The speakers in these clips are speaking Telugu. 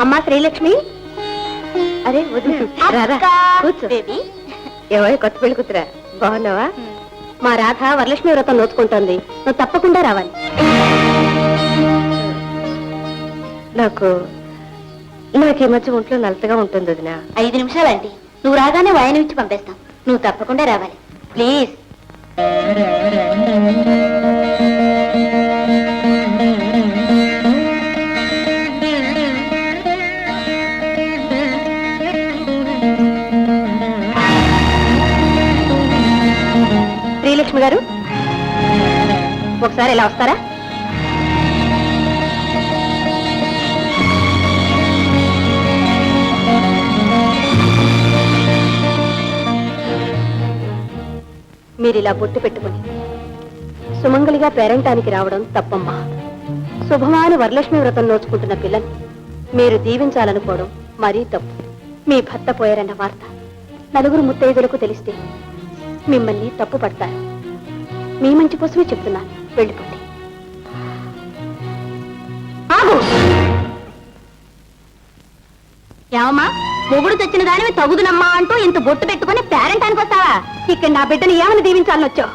అమ్మా శ్రీలక్ష్మి? అరే ఏమో కొత్త పెళ్ళి కూతురా. బాగున్నావా? మా రాధ వరలక్ష్మి వ్రతం నోచుకుంటోంది. నువ్వు తప్పకుండా రావాలి. నాకు నాకు ఈ మధ్య ఒంట్లో నలతగా ఉంటుంది వదిన. ఐదు నిమిషాలండి. నువ్వు రాగానే వాయనం ఇచ్చి పంపేస్తాం. నువ్వు తప్పకుండా రావాలి. ప్లీజ్. గారు? ఒకసారి ఇలా వస్తారా? మీరు ఇలా బొట్టు పెట్టుకుని సుమంగలిగా పేరంటానికి రావడం తప్పమ్మా. శుభమాని వరలక్ష్మి వ్రతం నోచుకుంటున్న పిల్లని మీరు దీవించాలనుకోవడం మరీ తప్పు. మీ భర్త పోయారన్న వార్త నలుగురు ముత్తైదులకు తెలిస్తే మిమ్మల్ని తప్పు పడతారు మీ మంచి కోసమే చెప్తున్నాను వెళ్ళిపోండి. ఆగు! ఏమమ్మా? మొగుడు తెచ్చిన దానివి తగుదునమ్మా అంటూ ఇంత బొట్టు పెట్టుకుని పేరెంట్ అనుకొస్తావా ఇక్కడ నా బిడ్డని ఏమని దీవించాలని వచ్చావు?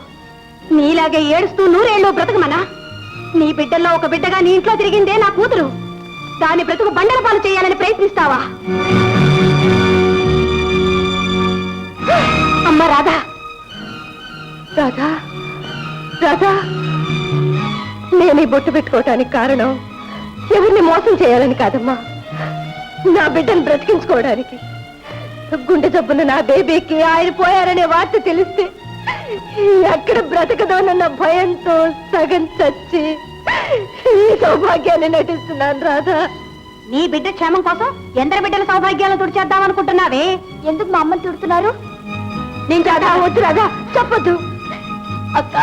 నీలాగే ఏడుస్తూ నూరేళ్ళు బ్రతకమనా? నీ బిడ్డల్లో ఒక బిడ్డగా నీ ఇంట్లో తిరిగిందే నా కూతురు. దాని బ్రతుకు బండల పాలు చేయాలని ప్రయత్నిస్తావా? అమ్మ రాధా. రాధా. రాధా నేను ఈ బొట్టు పెట్టుకోవటానికి కారణం ఎవరిని మోసం చేయాలని కాదమ్మా. నా బిడ్డను బ్రతికించుకోవడానికి గుండె జబ్బున నా బేబీకి ఆయన పోయారనే వార్త తెలిస్తే ఎక్కడ బ్రతకదోనన్న భయంతో సగం చచ్చి ఈ సౌభాగ్యాన్ని నటిస్తున్నాను రాధా. నీ బిడ్డ క్షేమం కోసం ఎందరి బిడ్డల సౌభాగ్యాలను తుడిచేద్దాం అనుకుంటున్నావే ఎందుకు మా అమ్మని తుడుతున్నారు? నేను రాధా వద్దు రాధా చెప్పొద్దు. అక్క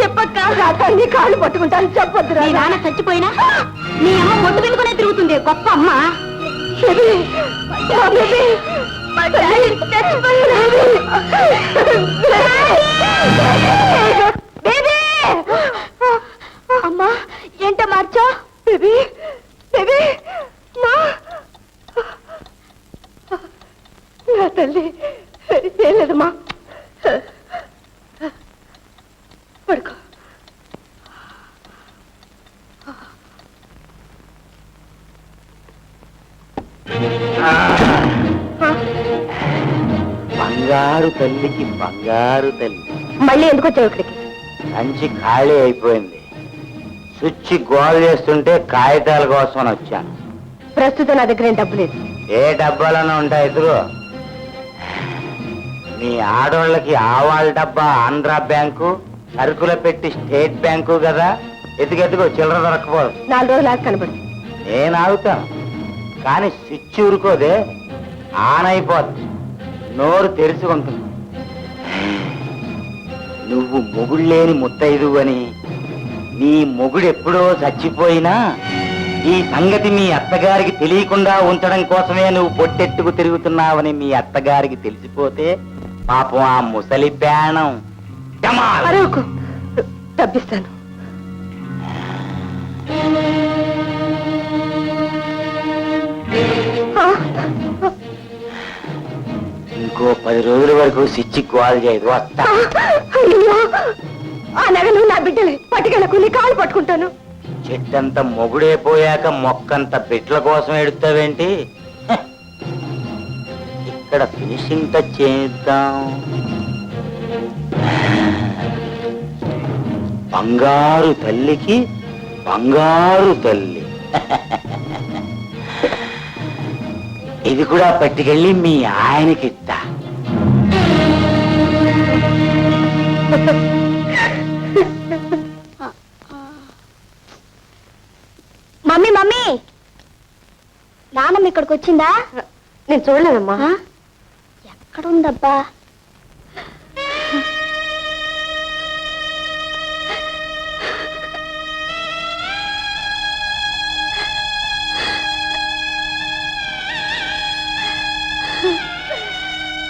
చెప్పక్క. రాధా నీ కాళ్ళు పట్టుకుంటాను చెప్పొద్దు నీ నాన్న చచ్చిపోయినా? నీ అమ్మ మొట్టు పెట్టుకునే తిరుగుతుంది. గొప్ప అమ్మ. అమ్మా ఏంట మార్చా? బేబీ బేబీ మా? నా తల్లి ఏం లేదమ్మా బంగారు తల్లికి బంగారు తల్లి. మళ్ళీ ఎందుకు వచ్చావు ఇక్కడికి? సంచి ఖాళీ అయిపోయింది. స్విచ్ గోల్ చేస్తుంటే కాగితాల కోసం వచ్చాను. ప్రస్తుతం నా దగ్గర ఏం డబ్బు లేదు. ఏ డబ్బాలోనే ఉంటాయి ఎదురు మీ ఆడోళ్ళకి ఆవాల డబ్బా ఆంధ్ర బ్యాంకు సరుకుల పెట్టి స్టేట్ బ్యాంకు కదా. ఎదుగెదుగో చిల్లర దొరకపోదు నాలుగు రోజులు ఆగి కనబడు నేను ఆగుతాను. కానీ స్విచ్ ఊరుకోదే. ఆన్ అయిపోద్ది. నోరు తెరిచి ఉంటుంది నువ్వు మొగుళ్ళేని ముత్తైదు అని నీ మొగుడు ఎప్పుడో చచ్చిపోయినా ఈ సంగతి మీ అత్తగారికి తెలియకుండా ఉంచడం కోసమే నువ్వు పొట్టెట్టుకు తిరుగుతున్నావని మీ అత్తగారికి తెలిసిపోతే పాపం ఆ ముసలి ప్రాణం డమాల్. అరవకు తప్పిస్తాను ఇంకో పది రోజుల వరకు స్విచ్ గోల్ చేయదు వస్తా. అయ్యో ఆ నగలు నా బిడ్డలే పట్టుకెళ్ళకు నీ కాలు పట్టుకుంటాను. చెట్టంత మొగుడే పోయాక మొక్కంత బిడ్ల కోసం ఎడుతావేంటి హ. ఇక్కడ ఫినిషింగ్ టచ్ చేద్దాం. బంగారు తల్లికి బంగారు తల్లి. ఇది కూడా పట్టుకెళ్ళి మీ ఆయనకి మమ్మీ మమ్మీ! నానమ్మ ఇక్కడికి వచ్చిందా? నేను చూడలేదమ్మా. ఎక్కడుందబ్బా?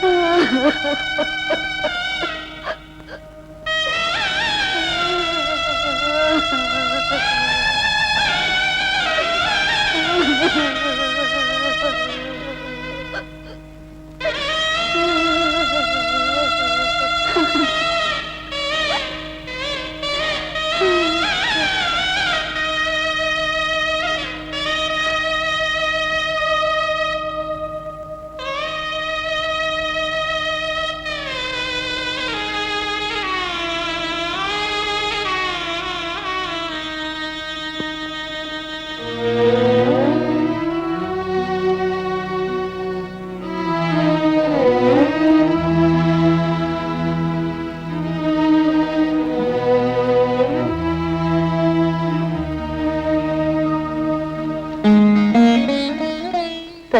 Ha ha ha ha!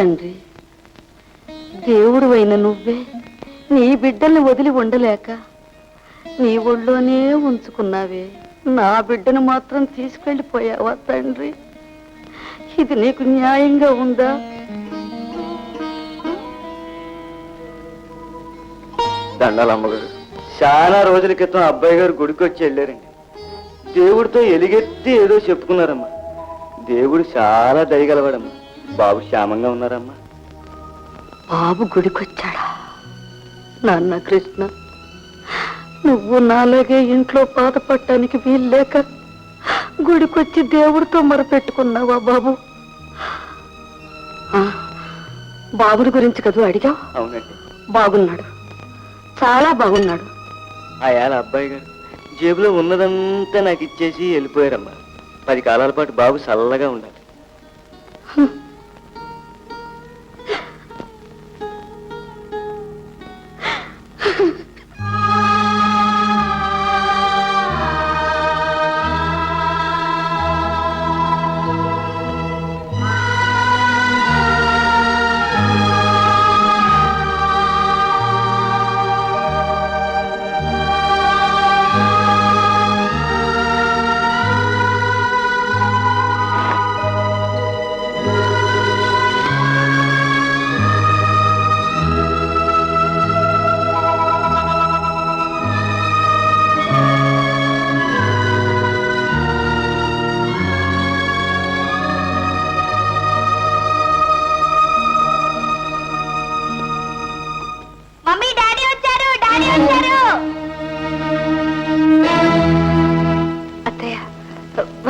తండ్రి దేవుడు అయిన నువ్వే నీ బిడ్డల్ని వదిలి ఉండలేక నీ ఒళ్ళోనే ఉంచుకున్నావే. నా బిడ్డను మాత్రం తీసుకెళ్ళిపోయావా తండ్రి? ఇది నీకు న్యాయంగా ఉందా? దండాలమ్మగారు చాలా రోజుల క్రితం అబ్బాయి గారు గుడికి వచ్చి వెళ్ళారండి. దేవుడితో ఎలుగెత్తి ఏదో చెప్పుకున్నారమ్మా. దేవుడు చాలా దయగలవాడమ్మా. బాబు క్షేమంగా ఉన్నారమ్మా. బాబు గుడికొచ్చాడా? నాన్న కృష్ణ నువ్వు నాలాగే ఇంట్లో బాధపడటానికి వీల్లేక గుడికొచ్చి దేవుడితో మొరపెట్టుకున్నావా బాబు? బాబుని గురించి కదూ అడిగావు? అవునండి. బాగున్నాడు. చాలా బాగున్నాడు. ఆయాల అబ్బాయి గారు జేబులో ఉన్నదంతా నాకు ఇచ్చేసి వెళ్ళిపోయారమ్మా. పది కాలాల పాటు బాబు చల్లగా ఉండాలి.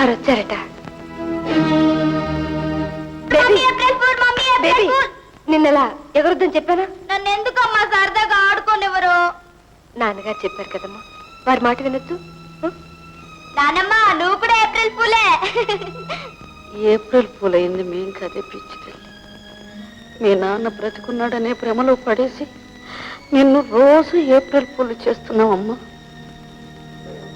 వారు వచ్చారట బేబీ. నిన్నలా ఎవరొద్దని చెప్పానా? నన్ను ఎందుకమ్మా సరదాగా ఆడుకోనివ్వరు నాన్నగారు చెప్పారు కదమ్మా వారి మాట వినొద్దు. నానమ్మ నువ్వు కూడా ఏప్రిల్ పూలే. ఏప్రిల్ పూలైంది మేం కదే పిచ్చి తల్లి మీ నాన్న బ్రతుకున్నాడనే భ్రమలో పడేసి నిన్ను రోజు ఏప్రిల్ పూలు చేస్తున్నావమ్మా.